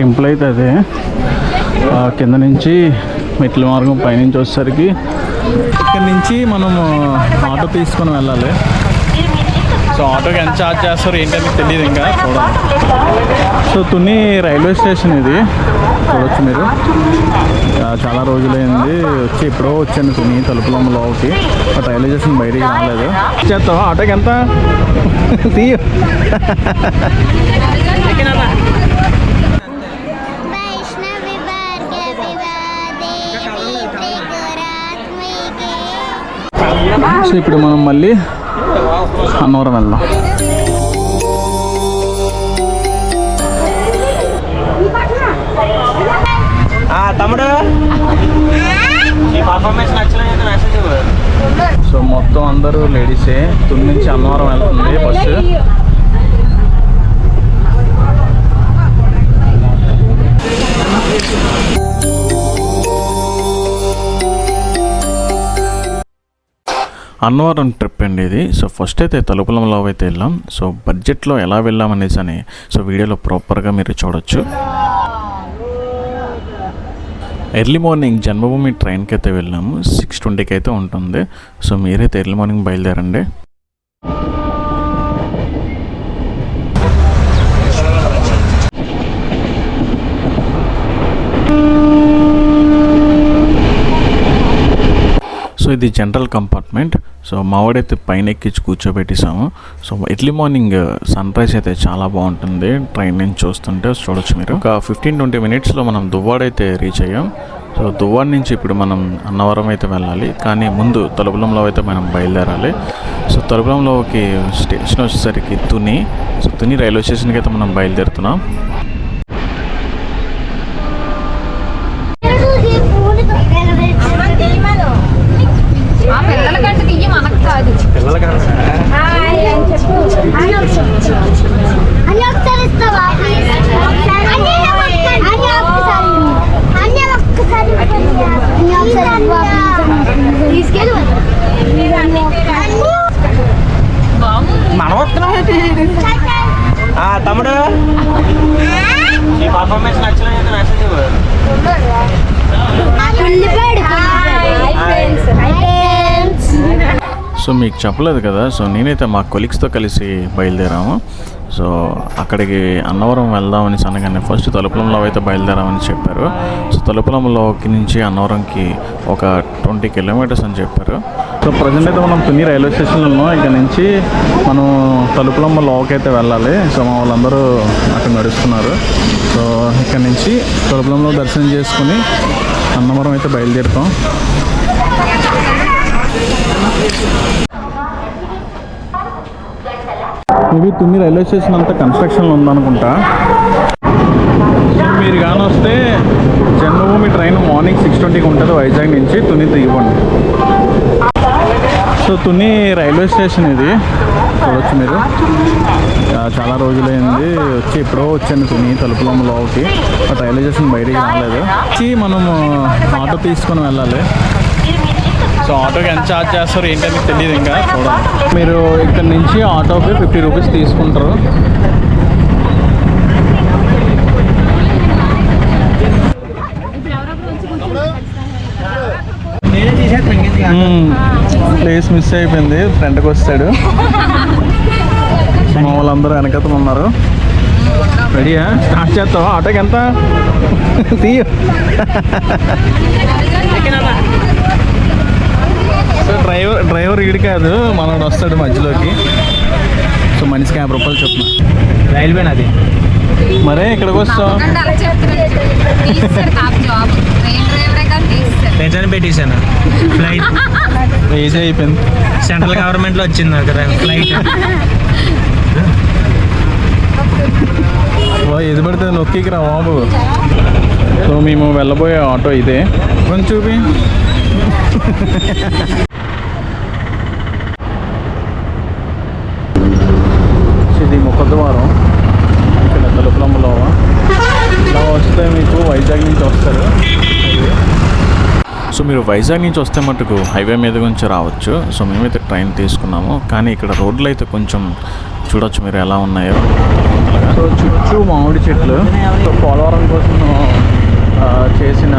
Temple అయితే అదే. కింద నుంచి మెట్ల మార్గం పైనుంచి వచ్చేసరికి ఇక్కడ నుంచి మనము ఆటో తీసుకొని వెళ్ళాలి. సో ఆటోకి ఎంత ఛార్జ్ చేస్తారో ఏంటని తెలియదు ఇంకా చూడాలి. సో తుని రైల్వే స్టేషన్ ఇది. చూడొచ్చు మీరు. చాలా రోజులైంది. వచ్చి ఎప్పుడో వచ్చాను తుని తలుపులమ్మ లోకి బట్ రైల్వే స్టేషన్ బయటికి రాలేదు. చేస్తావా ఆటోకి ఎంత? తీయ. సో ఇప్పుడు మనం మళ్ళీ అన్నవరం వెళ్దాం. తమ్ముడు? సో మొత్తం అందరూ లేడీసే తుని నుంచి అన్నవరం వెళ్తుంది బస్సు అన్నవరం ట్రిప్ అండి ఇది. సో ఫస్ట్ అయితే తలుపులంలో అయితే వెళ్ళాం. సో బడ్జెట్లో ఎలా వెళ్ళాం అనేసి అని సో వీడియోలో ప్రాపర్గా మీరు చూడొచ్చు. ఎర్లీ మార్నింగ్ జన్మభూమి ట్రైన్కి అయితే వెళ్ళాము. సిక్స్ ట్వంటీకి అయితే ఉంటుంది. సో మీరైతే ఎర్లీ మార్నింగ్ బయలుదేరండి. ఇది జనరల్ కంపార్ట్మెంట్ సో మావాడైతే పైన ఎక్కించి కూర్చోబెట్టేసాము so early morning sun uh, rise అయితే చాలా బాగుంటుంది. ట్రైన్ నుంచి చూస్తుంటే చూడొచ్చు మీరు. ఒక ఫిఫ్టీన్ ట్వంటీ మినిట్స్లో మనం దువ్వాడ అయితే రీచ్ అయ్యాం. సో దువ్వాడ నుంచి ఇప్పుడు మనం అన్నవరం అయితే వెళ్ళాలి. కానీ ముందు తలుపులంలో అయితే మనం బయలుదేరాలి. సో తలుపులంలోకి స్టేషన్ వచ్చేసరికి తుని. సో తుని రైల్వే స్టేషన్కి అయితే మనం బయలుదేరుతున్నాం ఆ పిల్లల కంటే తీయ మనకు కాదు అని ఒకసారి ఇస్తావా ప్లీజ్ అని ఒక్కసారి అని ఒక్కసారి అని ఒకసారి తీసుకెళ్ళు మనం వస్తున్నాం ఏంటి? ఆ, తమ్ముడు ఈ పర్ఫార్మెన్స్ నచ్చలేదు మెసేజ్ ఇవ్వు ఉల్లిపాడు సో మీకు చెప్పలేదు కదా సో నేనైతే మా కొలీగ్స్తో కలిసి బయలుదేరాము. సో అక్కడికి అన్నవరం వెళ్దామని అనగానే ఫస్ట్ తలుపులంలో అయితే బయలుదేరామని చెప్పారు. సో తలుపులంలోకి నుంచి అన్నవరంకి ఒక ట్వంటీ కిలోమీటర్స్ అని చెప్పారు. సో ప్రజెంట్ అయితే మనం తుని రైల్వే స్టేషన్లో ఉన్నాం ఇక్కడ నుంచి మనం తలుపులమ్మ లోకి అయితే వెళ్ళాలి. సో మా వాళ్ళందరూ అక్కడ నడుస్తున్నారు. సో ఇక్కడ నుంచి తలుపులంలో దర్శనం చేసుకుని అన్నవరం అయితే బయలుదేరుతాం. మేబీ తుని రైల్వే స్టేషన్ అంతా కన్స్ట్రక్షన్లో ఉందనుకుంటా. మీరు కానీ వస్తే జన్మభూమి ట్రైన్ మార్నింగ్ సిక్స్ ట్వంటీకి ఉంటుంది వైజాగ్ నుంచి తుని దిగిపోండి సో తుని రైల్వే స్టేషన్ ఇది. చూడవచ్చు మీరు. చాలా రోజులైంది. వచ్చి ఎప్పుడో వచ్చాను తుని తలుపులమ్మ లోపలికి. బట్ రైల్వే స్టేషన్ బయటికి రాలేదు. వచ్చి మనము ఆటో తీసుకొని వెళ్ళాలి. సో ఆటోకి ఎంత ఛార్జ్ ఏంటి ఏంటని తెలియదు ఇంకా. చూడండి మీరు ఇక్కడ నుంచి ఆటోకి ఫిఫ్టీ రూపీస్ తీసుకుంటారు. ప్లేస్ మిస్ అయిపోయింది. ఫ్రంట్కి వస్తాడు. మా వాళ్ళందరూ వెనకతలు ఉన్నారు. రెడీయా స్టార్ట్ చేస్తావా? ఆటోకి ఎంత? తీయ. సో డ్రైవర్ డ్రైవర్ ఈడు కాదు మనోడు వస్తాడు మధ్యలోకి. సో మనిషికి యాభై రూపాయలు చొప్పున రైల్వే నాది. మరే ఇక్కడికి వస్తాం టెన్షన్ పెట్టేశాను. ఫ్లైట్. ఏజీ అయిపోయింది. సెంట్రల్ గవర్నమెంట్లో వచ్చింది నాకు రా- ఫ్లైట్. ఇది పడితే నొక్కికి రా బాబు. సో మేము వెళ్ళబోయే ఆటో ఇదే. కొంచెం చూపి ఇది ముఖద్వారం ఇక్కడ తలుపులమ్మలో ఇలా వస్తే మీకు వైజాగ్ నుంచి వస్తారు సో మీరు వైజాగ్ నుంచి వస్తే మటుకు హైవే మీద నుంచి రావచ్చు. సో మేమైతే ట్రైన్ తీసుకున్నాము. కానీ ఇక్కడ రోడ్లు అయితే కొంచెం చూడొచ్చు మీరు ఎలా ఉన్నాయో. సో చుట్టూ మామిడి చెట్లు. పోలవరం కోసం చేసిన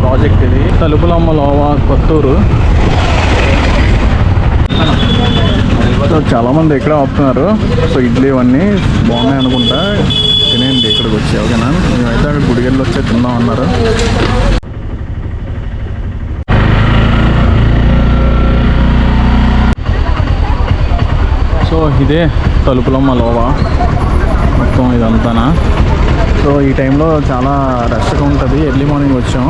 ప్రాజెక్ట్ ఇది. తలుపులమ్మ లోవా కొత్తూరు. సో చాలామంది ఇక్కడ ఆపుతున్నారు. సో ఇడ్లీ ఇవన్నీ బాగున్నాయి అనుకుంటా. తినేయండి ఇక్కడికి వచ్చి ఓకేనా? మేమైతే అక్కడ గుడిగెళ్ళి వచ్చే తిందాం అన్నారు. సో ఇదే తలుపులమ్మ లోవా. మొత్తం ఇదంతానా. సో ఈ టైంలో చాలా రష్గా ఉంటుంది. ఎర్లీ మార్నింగ్ వచ్చాం.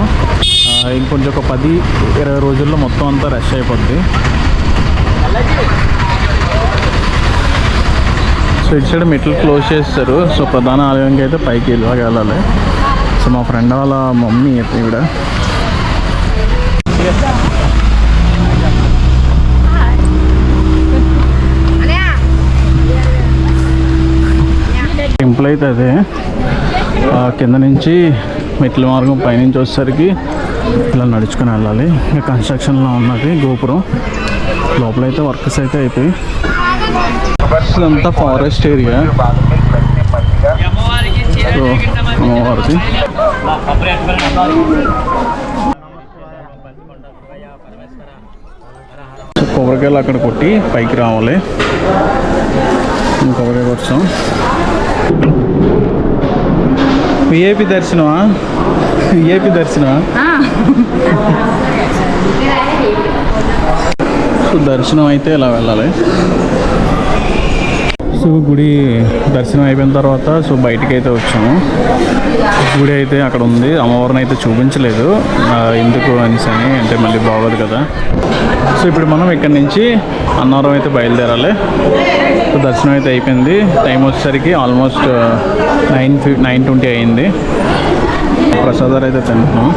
ఇంకొంచెం ఒక పది ఇరవై రోజుల్లో మొత్తం అంతా రష్ అయిపోద్ది. సో ఇటు సైడ్ మెట్లు క్లోజ్ చేస్తారు. సో ప్రధాన ఆలయంకి అయితే పైకి ఇలాగ వెళ్ళాలి. సో మా ఫ్రెండ్ వాళ్ళ మమ్మీ అయితే ఇక్కడ. అయితే అదే కింద నుంచి మెట్ల మార్గం పైనుంచి వచ్చేసరికి ఇలా నడుచుకొని వెళ్ళాలి. ఇంకా కన్స్ట్రక్షన్లో ఉన్నది గోపురం. లోపలైతే వర్క్స్ అయితే అయిపోయి. ఇదంతా ఫారెస్ట్ ఏరియా సో అమ్మవారిది. కొబ్బరికాయలు అక్కడ కొట్టి పైకి రావాలి. కొబ్బరికాయ వచ్చాం విఐపి దర్శనమా? విఐపి దర్శనమా? సో దర్శనం అయితే ఇలా వెళ్ళాలి? సో గుడి దర్శనం అయిపోయిన తర్వాత సో బయటికి అయితే వచ్చాము. గుడి అయితే అక్కడ ఉంది. అమ్మవారిని అయితే చూపించలేదు. ఎందుకు అనేసి అని అంటే మళ్ళీ బాగోదు కదా. సో ఇప్పుడు మనం ఇక్కడ నుంచి అన్నవరం అయితే బయలుదేరాలి. సో దర్శనం అయితే అయిపోయింది. టైం వచ్చేసరికి ఆల్మోస్ట్ నైన్ ఫి నైన్ ట్వంటీ అయింది. ప్రసాదాలు అయితే తింటున్నాం.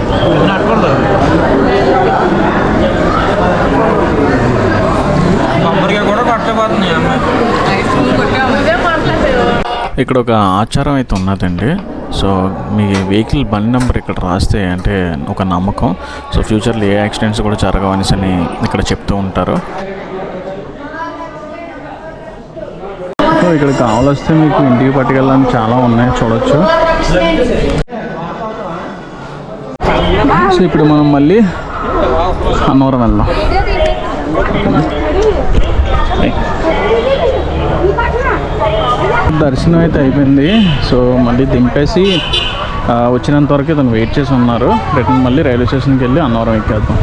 ఇక్కడ ఒక ఆచారం అయితే ఉన్నదండి. సో మీ వెహికల్ బండి నెంబర్ ఇక్కడ రాస్తే అంటే ఒక నమ్మకం. సో ఫ్యూచర్లో ఏ యాక్సిడెంట్స్ కూడా జరగవనేసి అని ఇక్కడ చెప్తూ ఉంటారు. సో ఇక్కడ కావాలొస్తే మీకు ఇంటికి పట్టుకెళ్ళడానికి చాలా ఉన్నాయి చూడొచ్చు. సో ఇప్పుడు మనం మళ్ళీ అన్నవరం వెళ్దాం. దర్శనం అయితే అయిపోయింది. సో మళ్ళీ దింపేసి వచ్చినంత వరకు తను వెయిట్ చేసి ఉన్నారు. రిటర్న్ మళ్ళీ రైల్వే స్టేషన్కి వెళ్ళి అన్నవరం ఎక్కేద్దాం.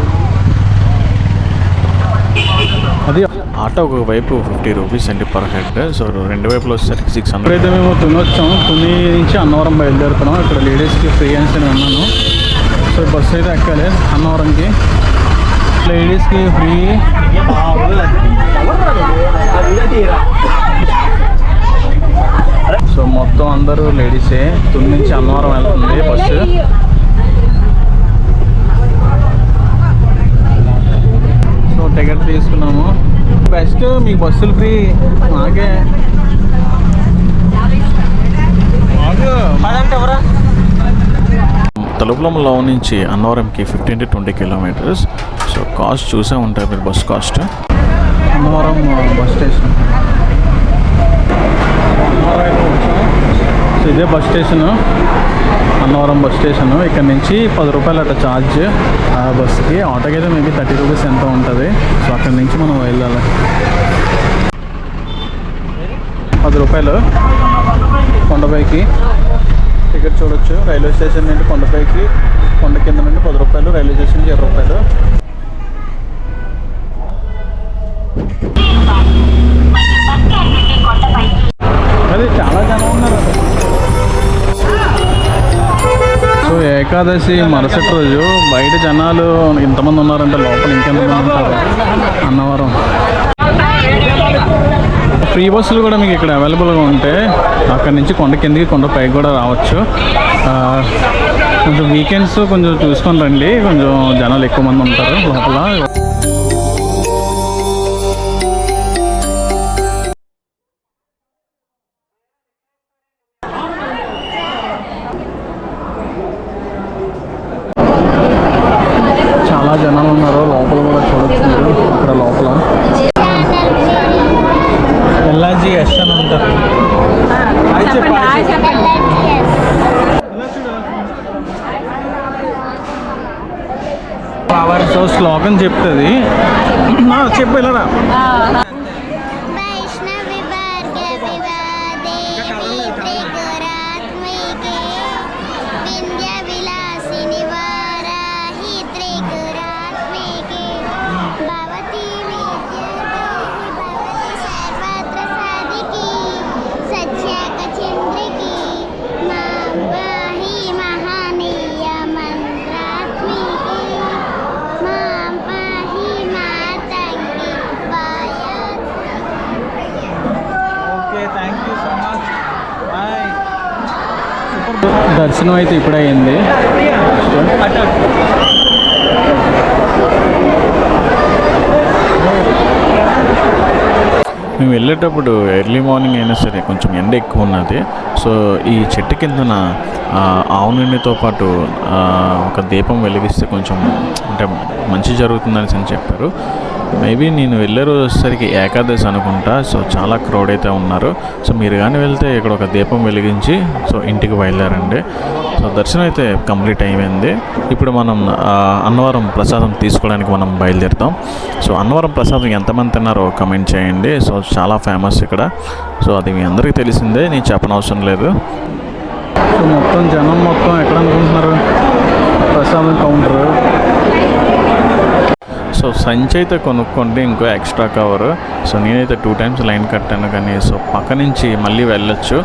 అది ఆటో ఒక వైపు ఫిఫ్టీ రూపీస్ అండి పర్ హెడ్. సో రెండు వైపులు వచ్చేసరికి సిక్స్ హండ్రెడ్ అయితే మేము తుని వచ్చాం. తుని నుంచి అన్నవరం బయలుదేరుతున్నాం. ఇక్కడ లేడీస్కి ఫ్రీ అని విన్నాను సో బస్సు అయితే ఎక్కాలి అన్నవరంకి. లేడీస్కి ఫ్రీ సో మొత్తం అందరూ లేడీసే తుని నుంచి అన్నవరం వెళ్తుంది బస్సు సో టికెట్ తీసుకున్నాము బెస్ట్ మీకు బస్సులు ఫ్రీ. మాకే తలుపులంలో నుంచి అన్నవరంకి fifteen to twenty kilometres so cost చూసే ఉంటారు మీరు bus cost Annavaram bus station so ఇదే bus station Annavaram bus station. ఇక్కడ నుంచి పది రూపాయలు అట్లా ఛార్జ్ ఆ బస్కి ఆటోకి అయితే మేబీ థర్టీ రూపీస్ ఎంత ఉంటుంది? సో అక్కడ నుంచి మనం వెళ్ళాలి. పది రూపాయలు కొండపైకి. టికెట్ చూడొచ్చు రైల్వే స్టేషన్ నుండి కొండపైకి. కొండ కింద నుండి పది రూపాయలు రైల్వే స్టేషన్కి ఇరవై రూపాయలు. ఏకాదశి మరుసటి రోజు బయట జనాలు ఇంతమంది ఉన్నారంటే లోపల ఇంకెంతమంది ఉంటారు? అన్నవరం. ఫ్రీ బస్సులు కూడా మీకు ఇక్కడ అవైలబుల్గా ఉంటే అక్కడ నుంచి కొండ కిందకి కొండ పైకి కూడా రావచ్చు. కొంచెం వీకెండ్స్ కొంచెం చూసుకొని రండి. కొంచెం జనాలు ఎక్కువ మంది ఉంటారు లోపల. సో శ్లోకం చెప్తుంది చెప్పు ఇలా దర్శనం అయితే ఇప్పుడైంది. మేము వెళ్ళేటప్పుడు ఎర్లీ మార్నింగ్ అయినా సరే కొంచెం ఎండ ఎక్కువ ఉన్నది. సో ఈ చెట్టు కిందన ఆవునూనెతో పాటు ఒక దీపం వెలిగిస్తే కొంచెం అంటే మంచి జరుగుతుందని అని చెప్పారు. మేబీ నేను వెళ్ళే రోజు వచ్చేసరికి ఏకాదశి అనుకుంటా. సో చాలా క్రౌడ్ అయితే ఉన్నారు. సో మీరు కానీ వెళ్తే ఇక్కడ ఒక దీపం వెలిగించి సో ఇంటికి బయలుదేరండి. సో దర్శనం అయితే కంప్లీట్ అయిపోయింది. ఇప్పుడు మనం అన్నవరం ప్రసాదం తీసుకోవడానికి మనం బయలుదేరుతాం. సో అన్నవరం ప్రసాదం ఎంతమంది తిన్నారో కమెంట్ చేయండి. సో చాలా ఫేమస్ ఇక్కడ. సో అది మీ అందరికీ తెలిసిందే. నేను చెప్పనవసరం లేదు. సో మొత్తం జనం మొత్తం ఎక్కడ అనుకుంటున్నారు? ప్రసాదం కౌంటర్ సో సంచి అయితే కొనుక్కోండి ఇంకో ఎక్స్ట్రా కవర్ సో నేనైతే టూ టైమ్స్ లైన్ కట్టాను కానీ సో పక్క నుంచి మళ్ళీ వెళ్ళొచ్చు.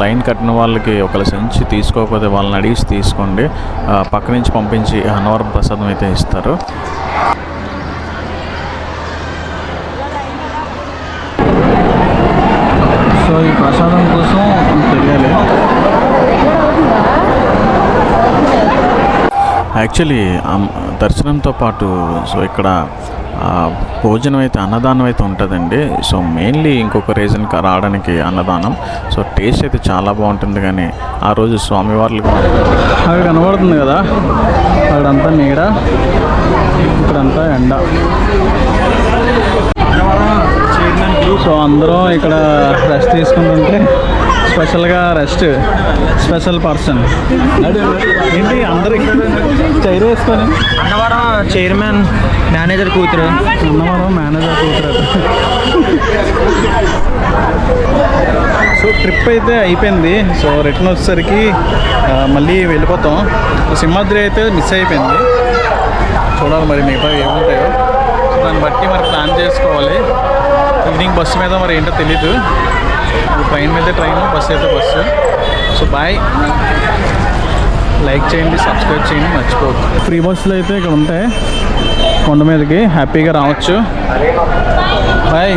లైన్ కట్టిన వాళ్ళకి ఒకళ్ళ సంచి తీసుకోకపోతే వాళ్ళని అడిగి తీసుకోండి. పక్క నుంచి పంపించి అనవరం ప్రసాదం అయితే ఇస్తారు. సో ఈ ప్రసాదం కోసం తెలియాలి యాక్చువల్లీ దర్శనంతో పాటు సో ఇక్కడ భోజనం అయితే అన్నదానం అయితే ఉంటుందండి. సో మెయిన్లీ ఇంకొక రీజన్ రావడానికి అన్నదానం. సో టేస్ట్ అయితే చాలా బాగుంటుంది కానీ ఆ రోజు స్వామివార్లకు అక్కడ కనబడుతుంది కదా? అక్కడంతా నీడ ఇక్కడంతా ఎండ. సో అందరూ ఇక్కడ రెస్ట్ తీసుకుంటుంటే స్పెషల్గా రెస్ట్ స్పెషల్ పర్సన్. ఏంటి అందరూ ఇక్కడ చైర్ వేసుకొని. అన్నవరం చైర్మన్ మేనేజర్ కూతురు. అన్నవరం మేనేజర్ కూతురు. సో ట్రిప్ అయితే అయిపోయింది. సో రిటర్న్ వచ్చేసరికి మళ్ళీ వెళ్ళిపోతాం. సింహాద్రి అయితే మిస్ అయిపోయింది. చూడాలి మరి మిగతా ఏముంటాయో. దాన్ని బట్టి మరి ప్లాన్ చేసుకోవాలి. ఈవినింగ్ బస్సు మీద మరి ఏంటో తెలీదు. ట్రైన్ మీద ట్రైన్ బస్సు అయితే బస్సు సో బాయ్ లైక్ చేయండి సబ్స్క్రైబ్ చేయండి మర్చిపోవద్దు. ఫ్రీ బస్సులు అయితే ఇక్కడ ఉంటాయి. కొండ మీదకి. హ్యాపీగా రావచ్చు. బాయ్